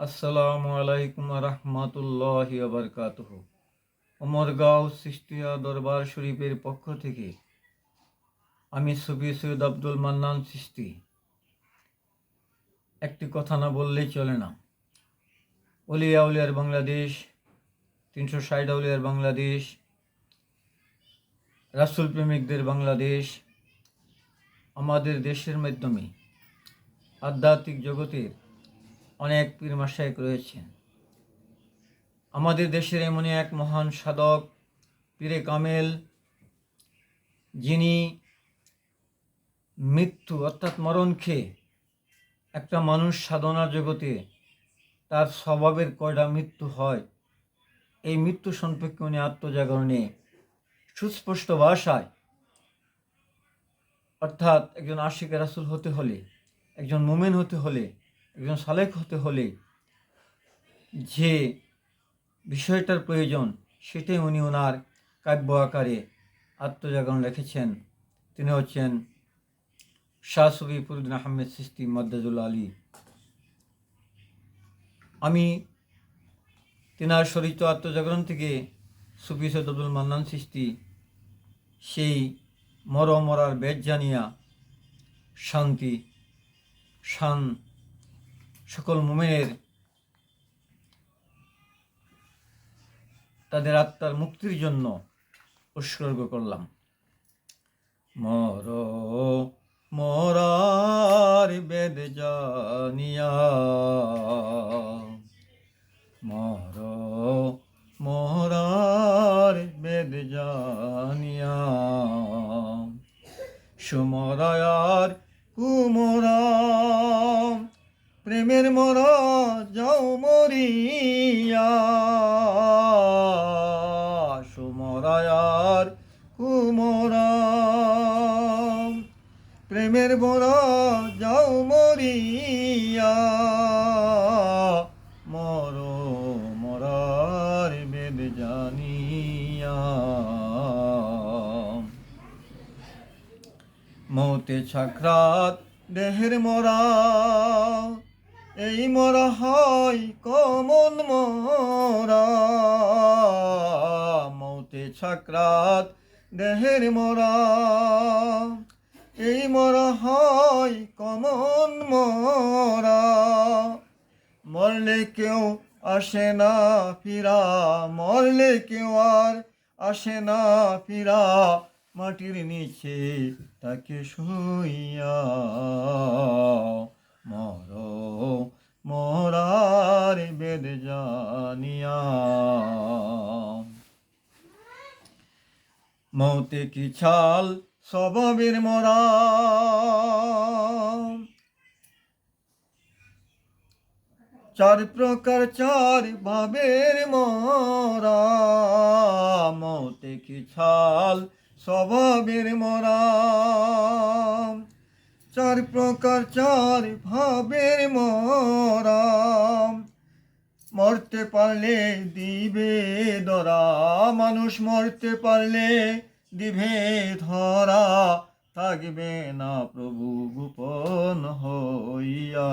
আসসালামু আলাইকুম রহমতুল্লাহ বারকাতুহ। ওমরগাঁও সৃষ্টিয়া দরবার শরীফের পক্ষ থেকে আমি সুফি সৈয়দ আব্দুল মান্নান সৃষ্টি একটি কথা না বললেই চলে না। অলিয়া বাংলাদেশ, তিনশো ষাট আউলিয়ার বাংলাদেশ, রাসুল প্রেমিকদের বাংলাদেশ, আমাদের দেশের মাধ্যমে আধ্যাত্মিক জগতের অনেক পীর মাসায়ক রয়েছেন। আমাদের দেশের এমনই এক মহান সাধক, পীরে কামেল, যিনি মৃত্যু অর্থাৎ মরণ খেয়ে একটা মানুষ সাধনার জগতে তার স্বভাবের কয়টা মৃত্যু হয়, এই মৃত্যু সম্পর্কে উনি আত্মজাগরণে সুস্পষ্ট ভাষায় অর্থাৎ একজন আশিক রাসুল হতে হলে, একজন মোমেন হতে হলে একজন সালেক হতে হলে যে বিষয়টার প্রয়োজন, সেটাই উনি ওনার কাব্য আকারে আত্মজাগরণ রেখেছেন। তিনি হচ্ছেন শাহ সবি ফরুদ্দিন আহমেদ সিস্তি মদ্দাজুল আলী। আমি তেনার সরিত আত্মজাগরণ থেকে সুফি সৈয়দ আব্দুল মান্নান সৃষ্টি, সেই মর মরার বেদ জানিয়া শান্তি, শান সকল মোমেনের তাদের আত্মার মুক্তির জন্য উৎসর্গ করলাম। মর মরার বেদ জানিয়া প্রেমের মরা যাও মরিয়া। সুমরায়ার কুমরা প্রেমের মরা যাও মরিয়া। মর মরার বেদ জানিয়া। মৌতে ছাকরাত দেহের মরা। এই মরা হয় কমন মরা। মৌতে ছাকরাত দেহের মরা। এই মরা হয় কমন মরা। মরলে কেউ আসে না ফিরা। মরলে কেউ আর আসে না ফিরা। মাটির নিচে তাকে শুইয়া মর মরার বেদ জানিয়া। মৌতে কি ছাল স্বভাবের মরা। চার প্রকার চার ভাবের মরা। মৌতে কি ছাল স্বভাবের মরা। চার প্রকার চার ভাবের মরা মরতে পারলে দিবে দরা, মানুষ মরতে পারলে দিবে ধরা। থাকবে না প্রভু গোপন হইয়া।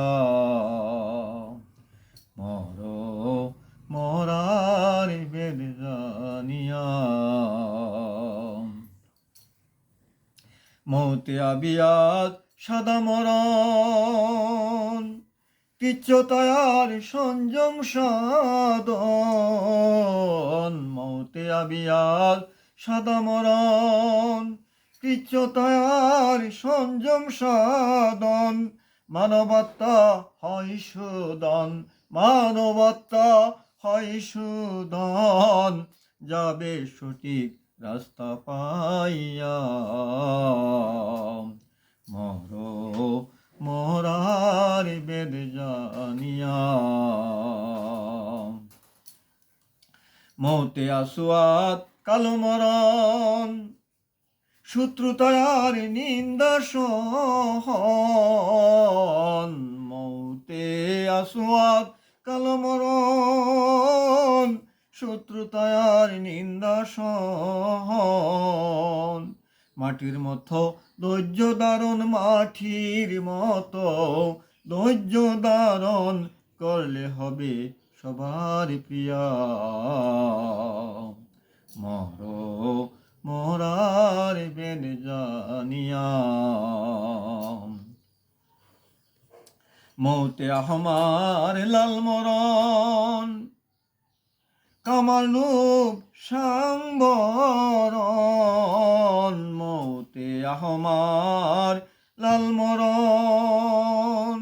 মর, মরার বেদ জানিয়া। মৌতে আবিয়াত সাদা মরণ কিচ্ছতায়ার সংযম সাধন। মৌতে আবিয়াত সাদা মরণ কিচ্ছতায়ার সংযম সাধন। মানবত্তা হয় সুদন মানবত্তা হয় সুদন যাবে সঠিক রাস্তা পাইয়া। মৌতে আসুয়াত কালো মরণ শত্রুতায়ার নিন্দা সহন। মৌতে আসুয়াত কালো মরণ শত্রুতায়ার নিন্দা সহন। মাটির মতো ধৈর্য দারুণ মাটির মতো, ধৈর্য ধারণ করলে হবে সবার প্রিয়া। মর, মরার বেন জানিয়া। মৌতে আহমার লাল মরণ কামালুপ সাংবরণ মৌতে আহমার লাল মরণ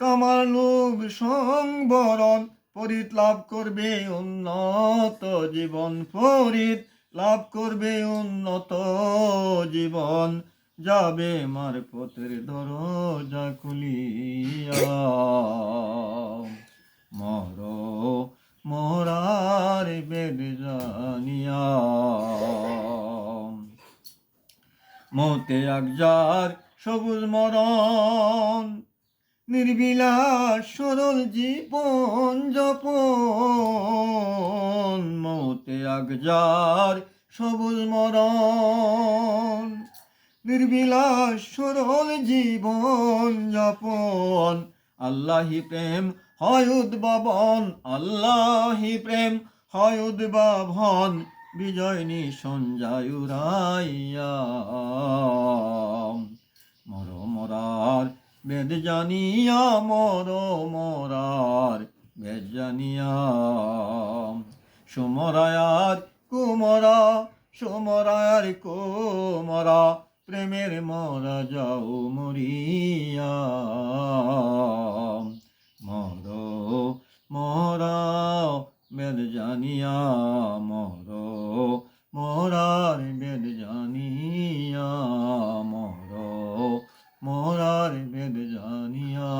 কামালুপ সংবরণ পরিত লাভ করবে উন্নত জীবন পরিত লাভ করবে উন্নত জীবন। যাবে মার পথের দরজা খুলিয়া। মর মরার বেদ জানিয়া। মতে আকজার সবুজ মরণ নির্বিলাস সরল জীবন যাপন, মতে আকজার সবুজ মরণ। নির্বিলাস সরল জীবন যাপন, আল্লাহি প্রেম হয় উদ্ভাবন, আল্লাহি প্রেম হয় উদ্ভাবন, বিজয় নিসঞ্জয় উড়াইয়া। মর মরার বেদ জানিয়া মর মরার, বেদ জানিয়া সুমরায়ার কুমরা সুমরায়ার কুমরা, প্রেমের মরা যাও মরিয়া। মর মরা বেদ জানিয়া মর মরার, বেদ জানিয়া মর। মোরার বেদ জানিয়া